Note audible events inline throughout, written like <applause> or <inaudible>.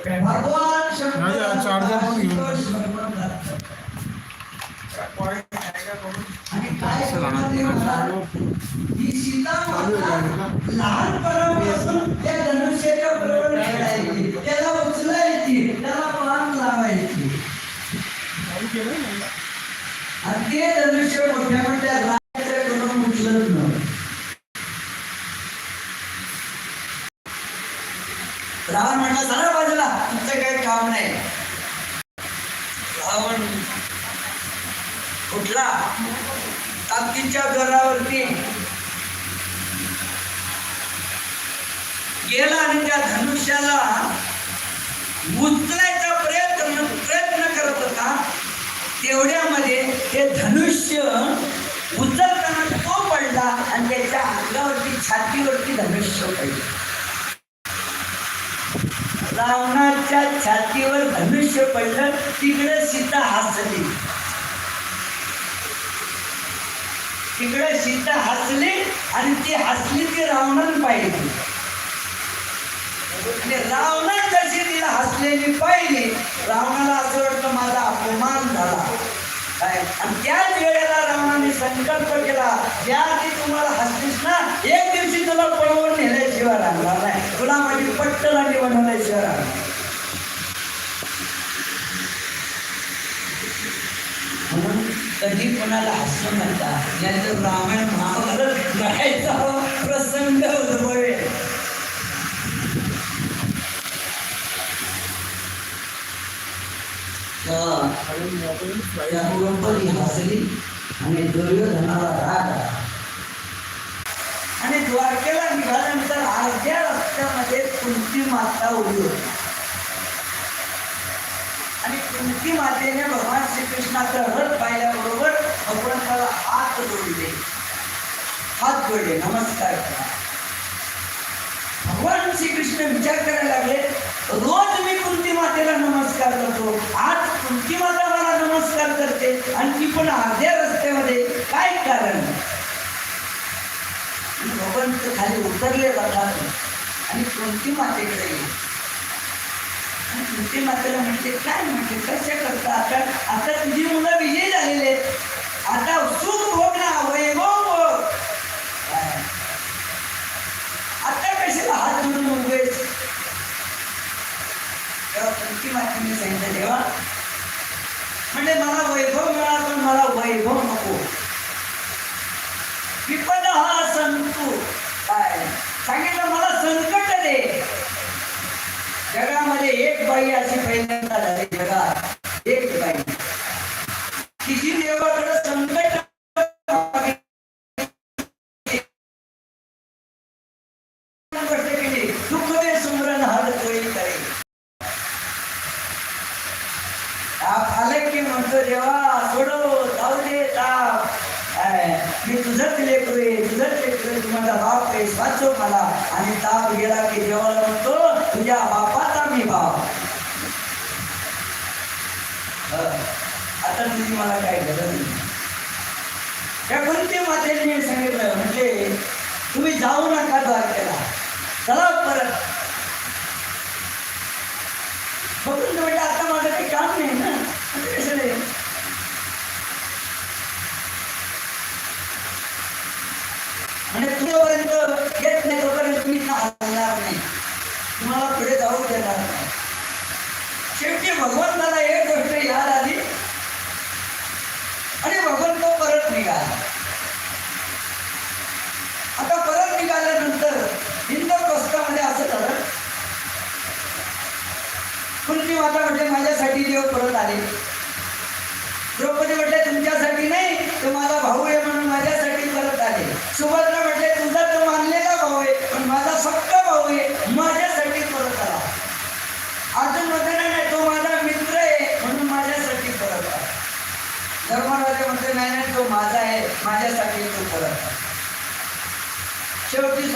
भगवान शंकर चार्जर पण घेऊन लहानपणापासून त्या धनुष्याच्या बरोबर खेळायची त्याला उचलायची त्याला पान लावायची आणि ते धनुष्य मोठ्या मोठ्या राजाच्या करून उचलत नव्हतं रावण म्हणला सरळ बाजूला तुमचं काही काम नाही रावण उठला ताकदीच्या जोरावरती गेला आणि त्या धनुष्याला उचलायचा प्रयत्न प्रयत्न करत होता तेवढ्यामध्ये ते धनुष्य उचलताना तो पडला आणि त्याच्या अंगावरती छातीवरती धनुष्य पडलं. रावणाच्या छातीवर धनुष्य पडलं तिकडे सीता हसली. तिकडे सीता हसली आणि ती हसली ती रावणाला पाहिली. रावणात जशी तिला हसलेली पाहिली रावणाला असं वाटलं माझा अपमान झाला. काय? आणि त्याच वेळेला रावणाने संकल्प केला ज्या ती तुम्हाला हसलीस ना एक दिवशी तुला पळवून नेल्याशिवाय राहणार नाही. तुला माझी पट्टलांडी बनवल्याशिवाय राहणार म्हणून कधी कोणाला हसू नका. याचं रामायण महाभारत बघायचा प्रसंग उद्भवेल. त्यामुळे हसली आणि दुर्योधनाला राग आला. आणि द्वारकेला निघाल्यानंतर अर्ध्या रस्त्यामध्ये कुंती माता उभी होती. आणि कुंती मातेने भगवान श्रीकृष्णाचं रथ पाहिल्याबरोबर भगवंताला हात जोडले. हात जोडले नमस्कार करा. भगवान श्रीकृष्ण विचार करायला लागले रोज मी कुंती मातेला नमस्कार करतो. आज कुंती माता मला नमस्कार करते आणि ती पण अर्ध्या रस्त्यामध्ये. काय कारण? भगवंत खाली उतरले जातात आणि कोणती मातेकडे गेले आणि कोणती मातेला म्हणते काय म्हणते कसे करता? आता आता तुझी मुलं विजयी झालेले आता सुख भोगणं ना वैभव भोग काय? आता कशाला हात जोडून उभेस तेव्हा कुंती सांगितलं देवा म्हणजे मला वैभव मिळाला पण मला वैभव नको. विपद हा संतू काय? सांगितलं मला संकट दे जगामध्ये एक बाई अशी पहिल्यांदा झाली जगात. एक बाई. तिची देवाकडे संकट गोष्ट केली दुःख दे सुमरण हाल तोही करे ताप आलं की म्हणतो देवा सोडव जाऊ दे ताप. मी तुझंच लेकरू आहे तुझंच लेकरू तू माझा बाप आहे वाचव मला. आणि ताप गेला की देवाला म्हणतो तुझ्या बापाचा मी बाप. आता तुझी मला काय गरज नाही त्या कोणत्या मातेने सांगितलं म्हणजे तुम्ही जाऊ नका द्वारकेला. चला परत. बघून म्हणजे आता माझं काही काम नाही ना आता कसं नाही म्हणजे तुझ्यापर्यंत येत नाही तोपर्यंत तुम्ही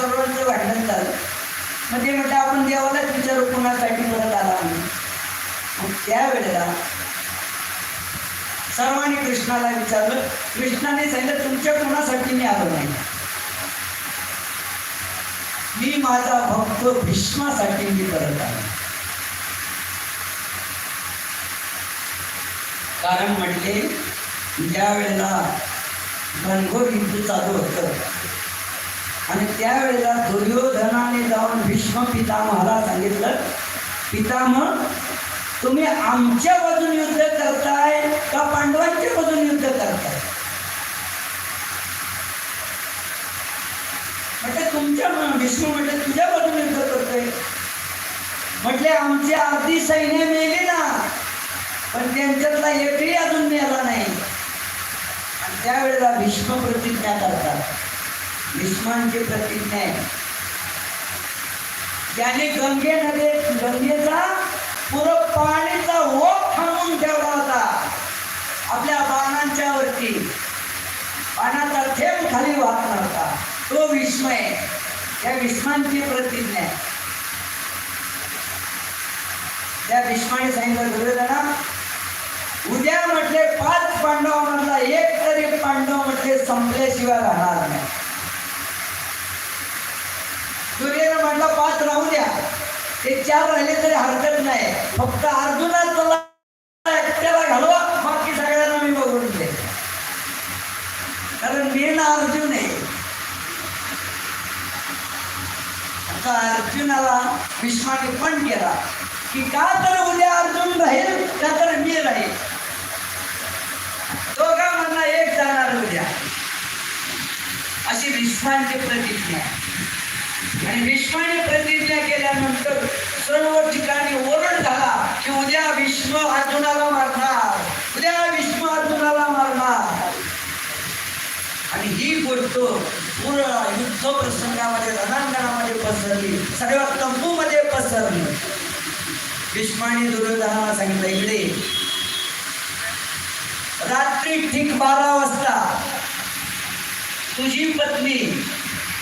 त्याच्याबरोबर ते वाढलं चाललं. मग ते म्हटलं आपण देवालाच विचारू कोणासाठी परत आला म्हणून त्यावेळेला सर्वांनी कृष्णाला विचारलं कृष्णाने सांगितलं तुमच्या कोणासाठी मी आलो नाही? मी माझा भक्त भीष्मासाठी मी परत आलो. कारण म्हटले ज्या वेळेला घनघोर युद्ध चालू होतं. आणि त्यावेळेला दुर्योधनाने जाऊन भीष्म पितामहाला सांगितलं पितामह तुम्ही आमच्या बाजून युद्ध करताय का पांडवांच्या बाजून युद्ध करताय? म्हटलं तुमच्या भीष्म म्हटलं तुझ्या बाजून युद्ध करतोय. म्हटले आमचे अर्धी सैन्य मेले ना पण त्यांच्यातला एकही अजून मेला नाही. आणि त्यावेळेला भीष्म प्रतिज्ञा करतात. भीष्मांची प्रतिज्ञा आहे. ज्याने गंगे गंगेचा पुरं पाणीचा ओप थांबून ठेवला होता आपल्या बाणांच्या वरती पाण्याचा थेंब खाली वाहत नव्हता तो विष्म आहे. त्या विष्मांची प्रतिज्ञा आहे. त्या भीष्माने सांगितलं दुर्योधना उद्या म्हटले पाच पांडवांमधला एक तरी पांडव म्हटले संपल्याशिवाय राहणार नाही. सूर्यानं म्हटलं पाच राहू द्या. ते चार राहिले तरी हरकत नाही. फक्त अर्जुनाला एकट्याला घालवा बाकी सगळ्यांना मी बघून दे कारण मी ना अर्जुन आहे. आता अर्जुनाला भीष्माने पण केला की का तर उद्या अर्जुन राहील का तर मी राहील. दोघा मधला एक जाणार उद्या. अशी भीष्मांची प्रतिज्ञा आहे. आणि भीष्माने प्रतिज्ञा केल्यानंतर सर्व ठिकाणी ओरड झाला की उद्या भीष्म अर्जुनाला मारणार. उद्या भीष्म अर्जुनाला मारणार. आणि ही गोष्ट पूर्ण युद्ध प्रसंगामध्ये रणांगणामध्ये पसरली. सगळ्या तंबूमध्ये पसरली. भीष्माने दुर्योधनाला सांगितलं इकडे रात्री ठीक बारा वाजता तुझी पत्नी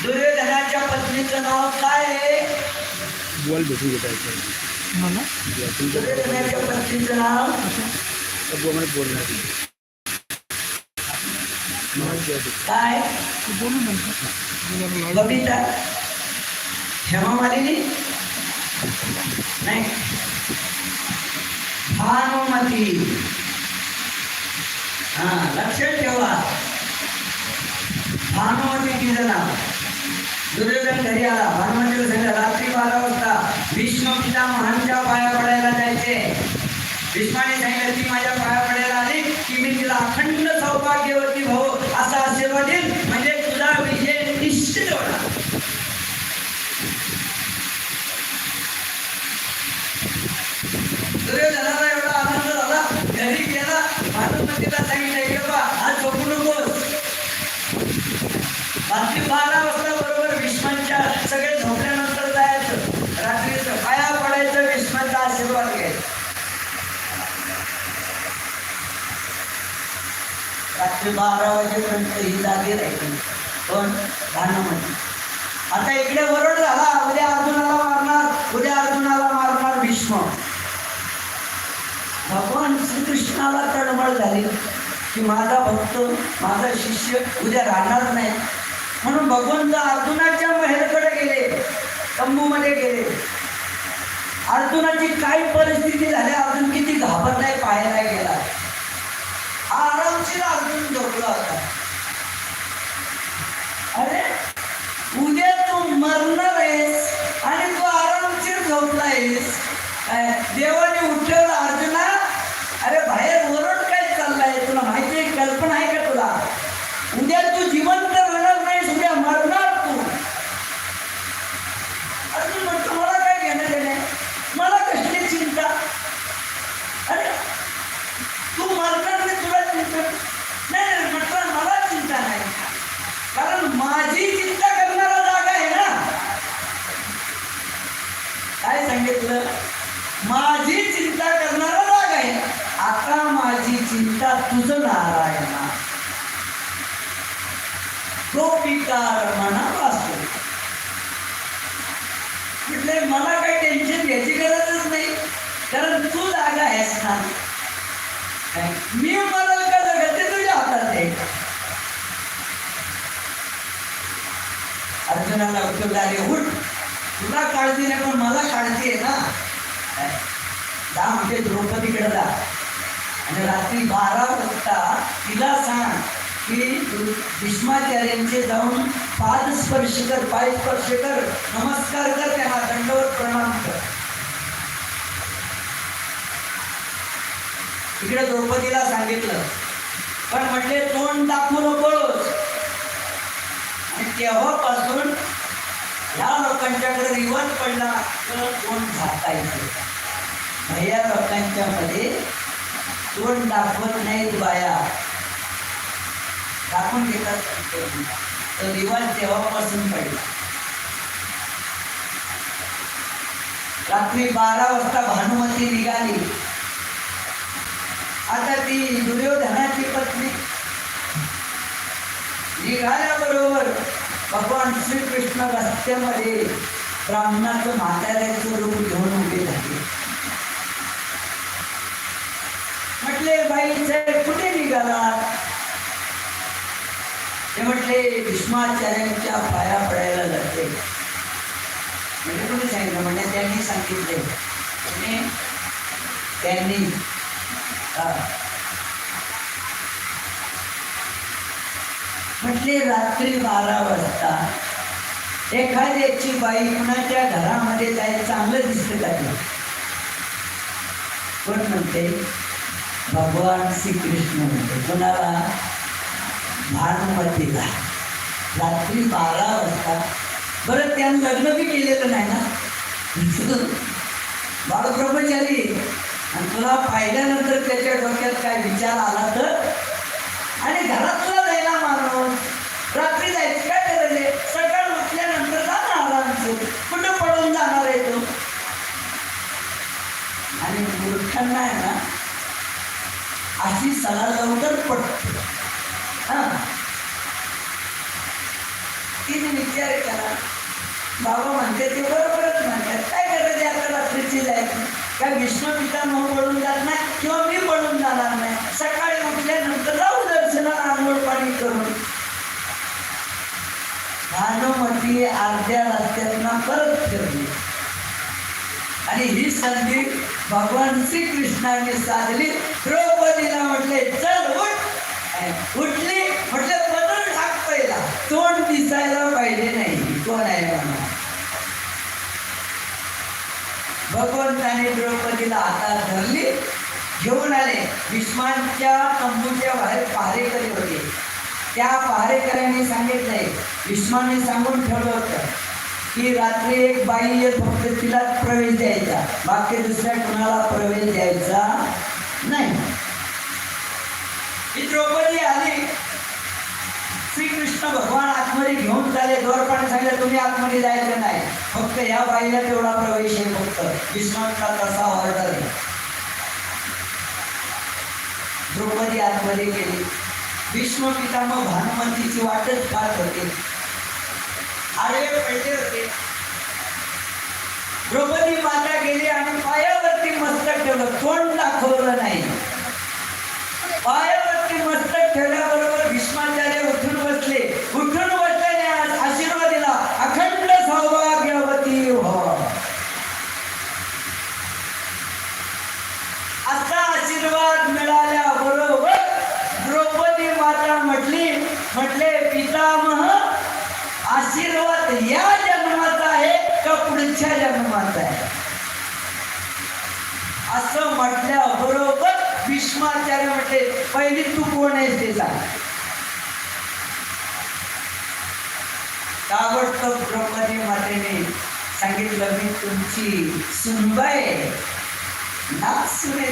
दुर्योधनाच्या पत्नीचं नाव काय आहे? बॉल भेटून घेता दुर्योधनाच्या पत्नीचं नाव? काय? बोलू नंतर बबिता. हेमा मालिनी नाही. भानुमती. हा लक्षात ठेवा. भानुमती तिचं नाव. दुर्योधन घरी आला भानुमतीला सांगितलं रात्री बारा वाजता भीष्म पितामहांच्या पाया पडायला जायचे भीष्माने सांगितलं ती माझ्या पाया पडायला आली की मी तिला अखंड सौभाग्यवती भाऊ असा आशीर्वाद देईन म्हणजे तुझा विजय निश्चित होणार दुर्योधनाला एवढा आनंद झाला घरी गेला भानुमतीला सांगितलं की बा आज झोपू नकोस रात्री बारा वाजता बरोबर भीष्मांच्या सगळे झोपल्यानंतर जायचं रात्रीचं पाया पडायचं भीष्मांचा आशीर्वाद घ्यायचा रात्री बारा वाजेपर्यंत ही जागी राहिली पण धानामध्ये आता इकडे वरड झाला उद्या अर्जुनाला मारणार उद्या अर्जुनाला मारणार भीष्म. भगवान श्रीकृष्णाला तळमळ झाली की माझा भक्त माझा शिष्य उद्या राहणार नाही. म्हणून भगवंत अर्जुनाच्या महेलकडे गेले तंबूमध्ये गेले. अर्जुनाची काय परिस्थिती झाली अर्जुन किती घाबरलाय पाहायला गेला. आरामशीर अर्जुन झोपला होता अरे उद्या तू मरणार आहेस आणि तू आरामशीर झोपलायस. आहेस देवाने उठवलं अर्जुना अरे बाहेर ओरड काय चाललाय तुला माहिती आहे कल्पना आहे का तुला उद्या तू जिवंत राहणार नाहीस उद्या मरणार तू अर्जुन म्हणतो मला काय घेणं देणे मला कसली चिंता अरे तू मरणार नाही तुला चिंता नाही नाही म्हटलं मला चिंता नाही कारण माझी चिंता करणारा जागा आहे ना काय सांगितलं माझी चिंता करणारा जागा आहे आता माझी चिंता तुझं नारायणा तो विकार मना वाचतो म्हटले मला काही टेन्शन घ्यायची गरजच नाही कारण तू जागा आहेस ना काय? मी मरल का जगत ते तुझ्या हातात आहे अर्जुनाला उठवलं आले उठ. तुला काळजी नाही पण मला काळजी आहे ना. दहा जा म्हणजे द्रौपदीकडे जा. आणि रात्री बारा वाजता तिला सांग की भीष्माचार्यांचे जाऊन पाद स्पर्श कर पाय स्पर्श कर. नमस्कार कर त्यांना दंडवत प्रणाम कर. इकडे द्रौपदीला सांगितलं. पण म्हटले तोंड दाखवू नकोस. आणि तेव्हापासून ह्या लोकांच्याकडे रिवाज पडला तर तोंड झाकायचं भैया लोकांच्या मध्ये तोंड दाखवत नाहीत बाया? दाखवून घेतात तर रिवाज तेव्हापासून पडला. रात्री बारा वाजता भानुमती निघाली. आता ती दुर्योधनाची पत्नी. निघाल्याबरोबर भगवान श्रीकृष्ण रस्त्यामध्ये ब्राह्मणाचं म्हाताऱ्याचं रूप घेऊन उभे झाले म्हटले बाई साहेब कुठे निघाला? ते म्हटले भीष्माचार्यांच्या पाया पडायला जाते म्हणजे कोणी सांगितलं? म्हणजे त्यांनी सांगितले. त्यांनी हा. म्हटले रात्री बारा वाजता. एखाद्याची बाई कुणाच्या घरामध्ये जायला चांगलं दिसतं का ते? कोण म्हणते? भगवान श्रीकृष्ण म्हणते. कोणाला? भानुमतीला. रात्री बारा वाजता. बरं त्यानं लग्न बी केलेलं नाही ना? <laughs> बाळब्रह्मचारी आणि तुला पाहिल्यानंतर त्याच्या डोक्यात काय विचार आला तर? आणि घरात रात्री जायचं. काय ठरवले सकाळ उठल्यानंतर जाणार आमचं कुठं पडून जाणार आहे तो? आणि मूर्खांना आहे ना अशी सला लवकर पडते. हा. तिने विचार करा बाबा म्हणते ते बरोबरच म्हणतात. काय करायचे आहे आता रात्रीची जायचं? काय विष्णू पिता मग पडून जात नाही? किंवा मी पडून जाणार नाही सकाळी उठल्यानंतर जाऊ दर्शनाला आंघोळ पाणी करून भानुमती अर्ध्या रस्त्यातनं परत फिरली. आणि ही संधी भगवान श्रीकृष्णाने साधली. द्रौपदीला म्हटले चल उठ. उठली म्हटलं बदल टाक पहिला. तोंड दिसायला पाहिजे नाही. कोण आहे म्हणा? भगवंताने द्रौपदीला आता धरली. घेऊन आले. भीष्मांच्या तंबूच्या बाहेर पहारेकरी होते. त्या पहारेकऱ्यांनी सांगितले भीष्माने सांगून ठेवलं होतं की रात्री एक बाई येत फक्त तिलाच प्रवेश द्यायचा. बाकी दुसऱ्या कुणाला प्रवेश द्यायचा नाही. ही द्रौपदी आली. श्रीकृष्ण भगवान आतमध्ये घेऊन चाले द्वारपाने सांगितलं तुम्ही आतमध्ये जायचं नाही. फक्त या बाईला तेवढा प्रवेश आहे फक्त. विष्णूंचा तसा ऑर्डर आहे. द्रौपदी आतमध्ये गेली. भीष्म पितामह भानुमतीची वाटच पाहत होती. आडवे पडले होते. द्रौपदी माता गेली आणि पायावरती मस्तक ठेवलं. तोंड दाखवलं नाही. पायावरती मस्तक ठेवल्याबरोबर भीष्माचार्य उठून बसले उठून बसल्याने आज आशीर्वाद दिला अखंड सौभाग्यवती हो असा आशीर्वाद मिळाल्याबरोबर द्रौपदी माता म्हटली म्हटले पितामह आशीर्वाद या जन्माचा आहे का पुढच्या जन्माचा आहे? असं म्हटल्याबरोबर भीष्माचार्य म्हटले पहिली तू कोण आहेस ते सांग ताबडतोब द्रौपदी मातेने सांगितलं मी तुमची सुनबाई ना सुने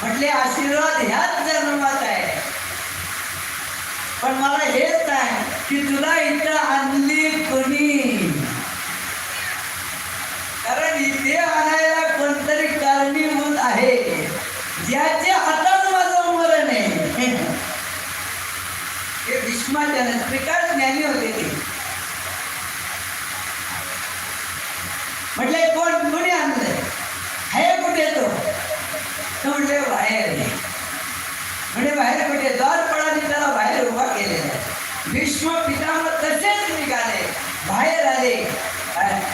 म्हटले आशीर्वाद ह्याच जन्मात आहे. पण मला हेच सांग की तुला इथं आणली कोणी? कारण इथे आणायला कोणतरी कारणीभूत आहे. ज्याचे हातात माझं मरण आहे. हे भीष्माचार्य श्रीकांत ज्ञानी होते ते. म्हटले कोण? कोणी आणलंय? हे कुठे तो? म्हणजे म्हटले बाहेर म्हणजे बाहेर कुठे? द्वारपणाने विश्व आहे भीष्म पितामह तसेच निघाले. बाहेर आले.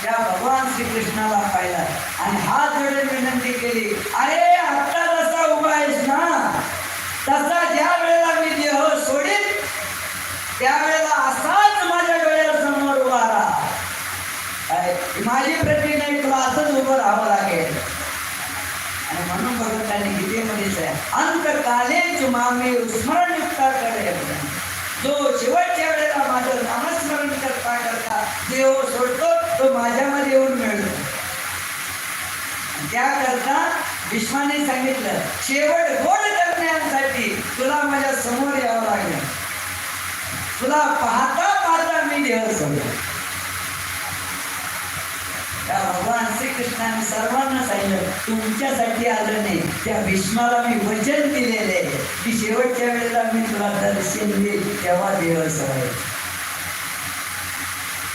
त्या भगवान श्रीकृष्णाला पाहिला. आणि हात जोडून विनंती केली. अरे आता जसा उभा आहेस ना? तसा ज्या वेळेला मी देह सोडीन त्यावेळेला असाच माझ्या डोळ्यासमोर उभा राहा. माझी प्रति नाही तुला असंच उभं राहावं लागेल. आणि म्हणून भगवंतांनी गीतेमध्येच आहे अंतकाले चुमामे स्मरण युक्ता करेल जो शेवटच्या वेळेला माझं नामस्मरण करता करता देव सोडतो तो माझ्यामध्ये येऊन मिळतो. त्याकरता विश्वाने सांगितलं शेवट गोड करण्यासाठी तुला माझ्यासमोर यावं लागेल. तुला पाहता पाहता मी देव सोडलो श्रीकृष्णाने सर्वांना सांगितलं तुमच्यासाठी आलं नाही. त्या भीष्माला मी वचन दिलेले आहे. की शेवटच्या वेळेला मी तुला दर्शन देईल तेव्हा देव सवय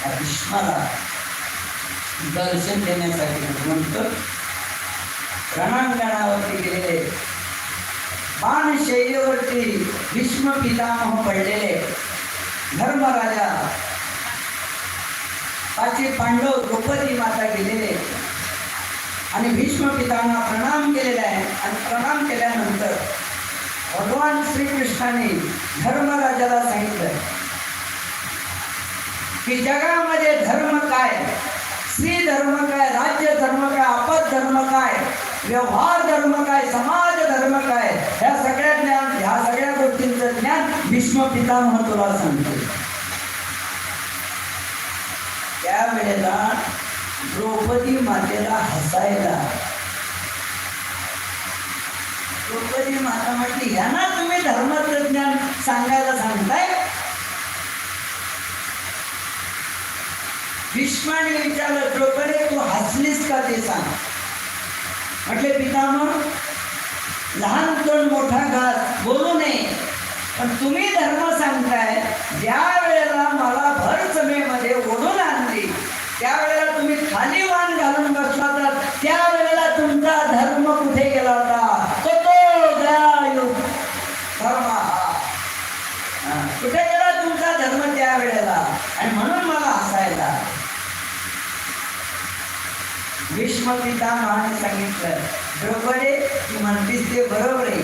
त्या भीष्माला दर्शन देण्यासाठी म्हणतो रणांगणावरती गेलेले बाण शैलीवरती भीष्म पितामह पडलेले धर्मराजा पाचवी पांडव द्रौपदी माता गेलेले आणि भीष्म पितांना प्रणाम केलेला आहे. आणि प्रणाम केल्यानंतर भगवान श्रीकृष्णाने धर्मराजाला सांगितलं की जगामध्ये धर्म काय? स्त्री धर्म काय? राज्य धर्म काय? आपत धर्म काय? व्यवहार धर्म काय? समाज धर्म काय? ह्या सगळ्या ज्ञान ह्या सगळ्या गोष्टींचं ज्ञान भीष्म पितामह तुला सांगतो त्यावेळेला द्रौपदी मातेला हसायला. द्रौपदी माता म्हटली यांना तुम्ही धर्माचं ज्ञान सांगायला सांगताय? भीष्माने विचारलं द्रौपदी तू हसलीस का ते सांग? म्हटले पितामह लहान तोंड मोठा घास बोलू नये पण तुम्ही धर्म सांगताय ज्या वेळेला मला भर सभेमध्ये ओढून आणली त्यावेळेला तुम्ही खाली वाण घालून बसला तर त्यावेळेला तुमचा धर्म कुठे गेला होता तो तो दयायुग धर्म हा. हा. कुठे गेला तुमचा धर्म त्या वेळेला आणि म्हणून मला हसायला भीष्म पितामहाने सांगितलं. द्रौपदी तू म्हणतीस ते बरोबर आहे.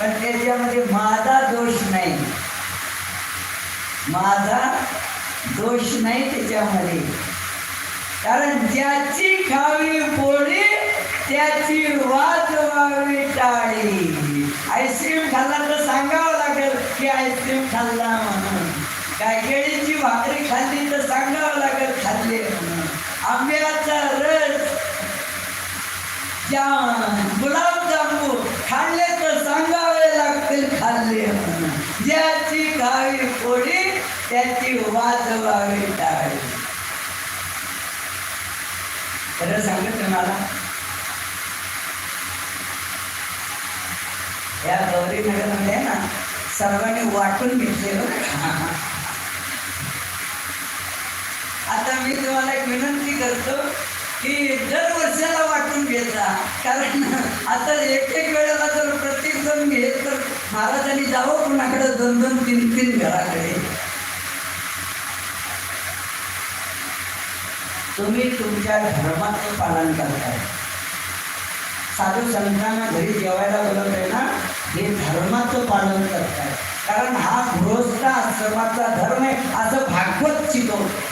पण त्याच्यामध्ये माझा दोष नाही. माझा दोष नाही त्याच्यामध्ये. कारण ज्याची खावी पोळी त्याची वाजवावी टाळी. आईस्क्रीम खाल्ला तर सांगावं लागेल की आईस्क्रीम खाल्ला म्हणून. काय केळीची भाकरी खाल्ली तर सांगावं लागेल खाल्ले म्हणून आंब्याचा रस जाम गुलाबजामू खाल्ले तर सांगावे लागतील खाल्ले म्हणून ज्याची खावी पोळी त्याची वाजवावी टाळी खरं सांगत तुम्हाला या गौरी नगरमध्ये ना सर्वांनी वाटून घेतले आता मी तुम्हाला एक विनंती करतो की दर वर्षाला वाटून घेता कारण आता एक एक वेळेला जर प्रत्येक जण घेत तर महाराजांनी जावं कुणाकडे? दोन दोन तीन तीन घराकडे. तुम्ही तुमच्या धर्माचं पालन करताय. साधू संतांना घरी जेवायला बोलवताय ना हे धर्माचं पालन करताय. कारण हा गृहस्थ आश्रमाचा धर्म आहे असं भागवत शिकवतो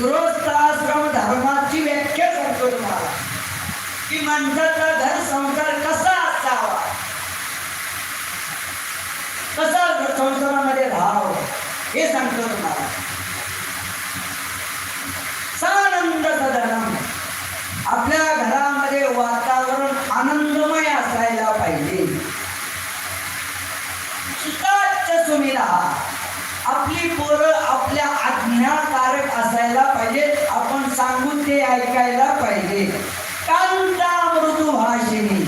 सुमिरा कांता धर्माची व्याख्या सांगतो तुम्हाला. की माणसाचा घर संसार कसा असावा? कसा संसारामध्ये राहावं? हे सांगतो तुम्हाला. सानंद सदनम आपल्या घरामध्ये वातावरण आनंदमय असायला पाहिजे. सुताच सुमिला आपली पोरं आपल्या बंधनकारक असायला पाहिजे. आपण सांगून ते ऐकायला पाहिजे. कांता मृदू भाषेने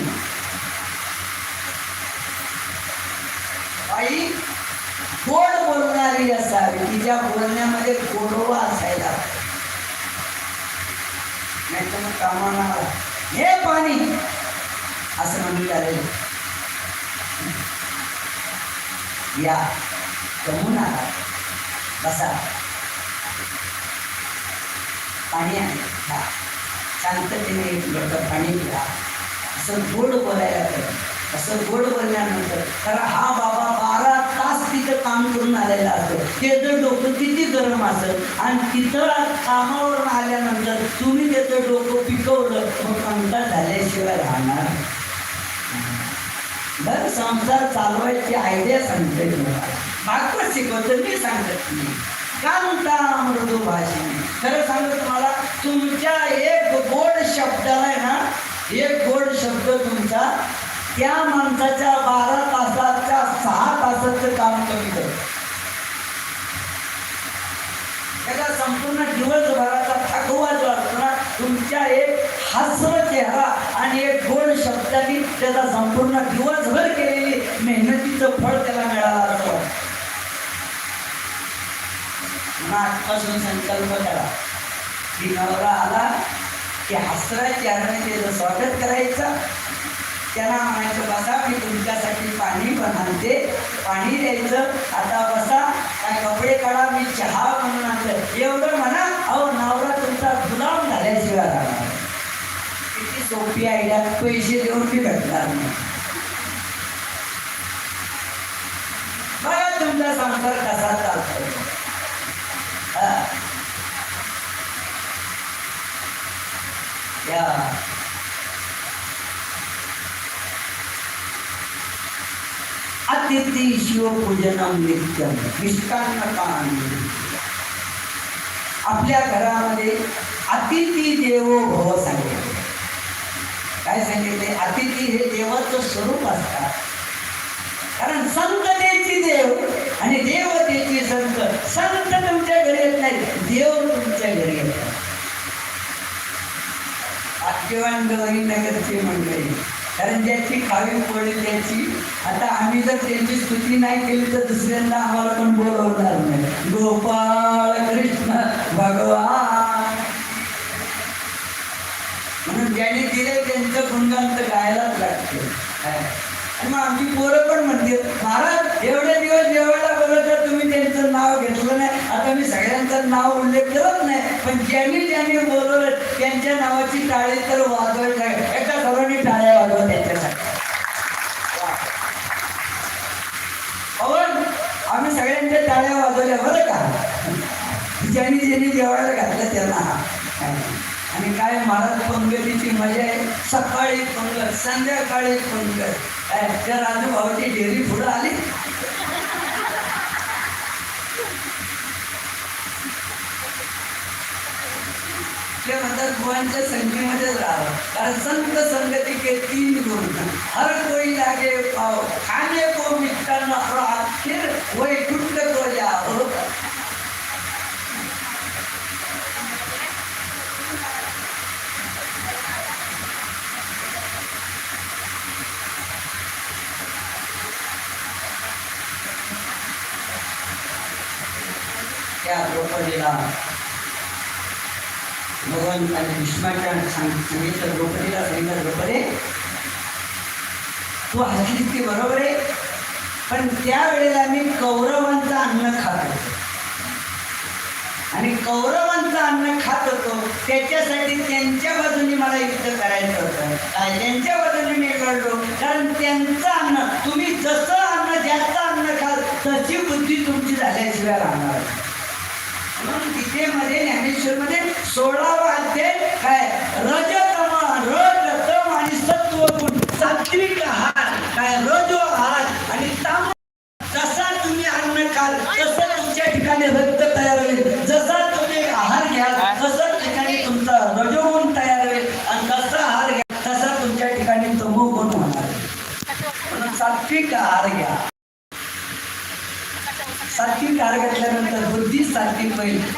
आई गोड बोलणारी असावी. तिच्या बोलण्यामध्ये गोडवा असायला. नाही तर मग कामाला हे पाणी. असं म्हणून चालेल या. कमून बसा. पाणी आहे घ्या शांततेने एक पाणी घ्या असं गोड बोलायला तर असं गोड बोलल्यानंतर कारण हा बाबा बारा तास तिथं काम करून आलेला असतो. त्याचं डोकं किती गरम असेल. आणि तिथं कामावरून आल्यानंतर तुम्ही त्याचं डोकं पिकवलं मग कंटा झाल्याशिवाय राहणार नाही. बरं संसार चालवायची आयडिया सांगते तुम्हाला. भागवत शिकवतं मी सांगत नाही. कांता मृदू भाषेने खरं सांगतो तुम्हाला तुमच्या एक गोड शब्दाला आहे ना एक गोड शब्द तुमचा त्या माणसाच्या बारा तासाच्या सहा तासाचं काम कमी करतो त्याचा संपूर्ण दिवसभराचा थकवा जो असतो ना तुमच्या एक हास्य चेहरा आणि एक गोड शब्दाने त्याचा संपूर्ण दिवसभर केलेली मेहनतीचं फळ त्याला मिळालं असं वाटतं. आजपासून संकल्प करा. की नवरा आला की हसरा चेहऱ्याने त्याचं स्वागत करायचं. त्यांना म्हणायचं बसा मी तुमच्यासाठी पाणी बनवते. पाणी द्यायचं. आता बसा काय कपडे काढा मी चहा म्हणून आणलं एवढं म्हणा अहो नवरा तुमचा गुलाम झाल्याशिवाय राहणार किती सोपी आयडिया पैसे देऊन मी भेटणार नाही. बघा तुमचा संपर्क कसा चालतो हा. या अतिथी शिवपूजनम नित्यम निष्कांतकानी आपल्या घरामध्ये अतिथी देवो भव सांगितले. काय सांगितले? अतिथी हे देवाचं स्वरूप असतात. कारण संततेची देव आणि देवतेची संत संत तुमच्या घरी येत नाही. देव तुमच्या घरी येतात भाग्यवान गौरी नगरची मंडळी. कारण ज्याची खावी पडेल त्याची आता आम्ही जर त्यांची स्तुती नाही केली तर दुसऱ्यांदा आम्हाला पण बोलवणार नाही. गोपाळ कृष्ण भगवान. म्हणून ज्याने दिले त्यांचं गुणगान तर गायलाच लागते. काय? मग आमची पोरं पण म्हणते महाराज एवढे दिवस जेवायला बोलवलं तुम्ही त्यांचं नाव घेतलं नाही. आता मी सगळ्यांचं नाव उल्लेख करत नाही पण ज्यांनी ज्यांनी बोलवलं त्यांच्या नावाची टाळी तर वाजवायची आहे एका सर्वांनी टाळ्या वाजवा त्यांच्यासाठी. आम्ही सगळ्यांच्या टाळ्या वाजवल्या बरं का? ज्यांनी ज्यांनी जेवायला घातलं त्यांना. आणि काय महाराज पंगतीची मजा आहे. सकाळी पंगत संध्याकाळी पंगत. त्या राजूभावाची डेअरी पुढं आली. ते म्हणतात गुवांच्या संगतीमध्येच राहावं कारण संत संगती के तीन गुण हर कोई लागे पाव. खाने को मिष्टान और आखिर वैकुंठ को त्या द्रौपदीला भगवान आणि भीष्माच्या सांग- सांगितलं द्रौपदीला सांगितलं द्रौपदे तू हसली ती बरोबर आहे पण त्यावेळेला मी कौरवांचं अन्न खात होतो. आणि कौरवांचं अन्न खात होतो त्याच्यासाठी त्यांच्या बाजूने मला युद्ध करायचं होतं. काय? त्यांच्या बाजूने मी कळलो कारण त्यांचं अन्न तुम्ही जसं अन्न जास्त अन्न खाल तशी बुद्धी तुमची झाल्याशिवाय राहणार नाही. म्हणून गीतेमध्ये ज्ञानेश्वरमध्ये सोळावा अध्याय काय? रजतम रज तम आणि सत्व गुण सात्विक आहार काय? रज आहार. आणि ताम जसा तुम्ही अन्न खाल तसं तुमच्या ठिकाणी रक्त तयार होईल. जसा तुम्ही आहार घ्याल तसं ठिकाणी तुमचा रजोगुण तयार होईल. आणि तसा आहार घ्या तसा तुमच्या ठिकाणी तमो गुण होणार. म्हणून सात्विक आहार घ्या. सात्विक आहार घेतल्यानंतर बुद्धी सात्विक होईल